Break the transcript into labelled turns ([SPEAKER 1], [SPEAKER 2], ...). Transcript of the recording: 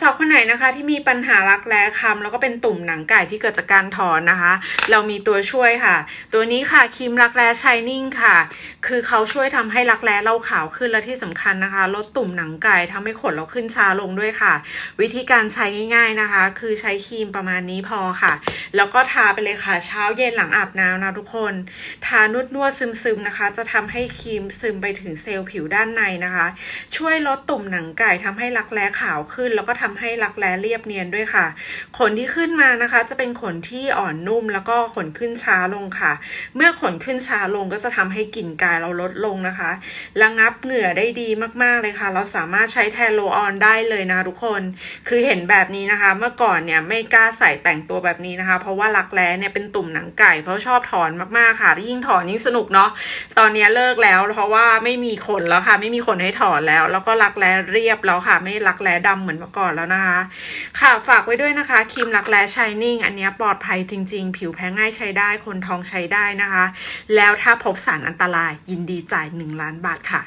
[SPEAKER 1] สาวๆคนไหนนะคะ ที่มีปัญหารักแร้คำแล้วก็เป็นตุ่มหนังไก่ที่เกิดจากการถอนนะคะ เรามีตัวช่วยค่ะ ตัวนี้ค่ะครีมรักแร้ชายนิ่งค่ะ คือเขาช่วยทำให้รักแร้เราขาวขึ้นและที่สำคัญนะคะ ลดตุ่มหนังไก่ทำให้ขนเราขึ้นช้าลงด้วยค่ะ วิธีการใช้ง่าย ๆนะคะ คือใช้ครีมประมาณนี้พอค่ะ แล้วก็ทาไปเลยค่ะ เช้าเย็นหลังอาบน้ำนะทุกคน ทานวดนวดซึมๆนะคะ จะทำให้ครีมซึมไปถึงเซลล์ผิวด้านในนะคะ ช่วยลดตุ่มหนังไก่ทำให้รักแร้ขาวขึ้นแล้วก็ทำให้รักแร้เรียบเนียนด้วยค่ะ ขนที่ขึ้นมานะคะ จะเป็นขนที่อ่อนนุ่ม แล้วก็ขนขึ้นช้าลงค่ะ เมื่อขนขึ้นช้าลงก็จะทำให้กลิ่นกายเราลดลงนะคะระงับเหงื่อได้ดีมากๆเลยค่ะ เราสามารถใช้แทนโลออนได้เลยนะทุกคน คือเห็นแบบนี้นะคะ เมื่อก่อนเนี่ยไม่กล้าใส่แต่งตัวแบบนี้นะคะ เพราะว่ารักแร้เนี่ยเป็นตุ่มหนังไก่ เพราะชอบถอนมากๆค่ะ ยิ่งถอนยิ่งสนุกเนาะ ตอนนี้เลิกแล้วเพราะว่าไม่มีขนแล้วค่ะ ไม่มีขนให้ถอนแล้ว แล้วก็รักแร้เรียบแล้วค่ะ ไม่รักแร้ดำเหมือนเมื่อก่อนแล้วนะคะ ค่ะฝากไว้ด้วยนะคะครีมรักแร้ชายนิ่งอันนี้ปลอดภัยจริง ๆ ผิวแพ้ง่ายใช้ได้คนท้องใช้ได้นะคะ แล้วถ้าพบสารอันตรายยินดีจ่าย 1 ล้านบาทค่ะ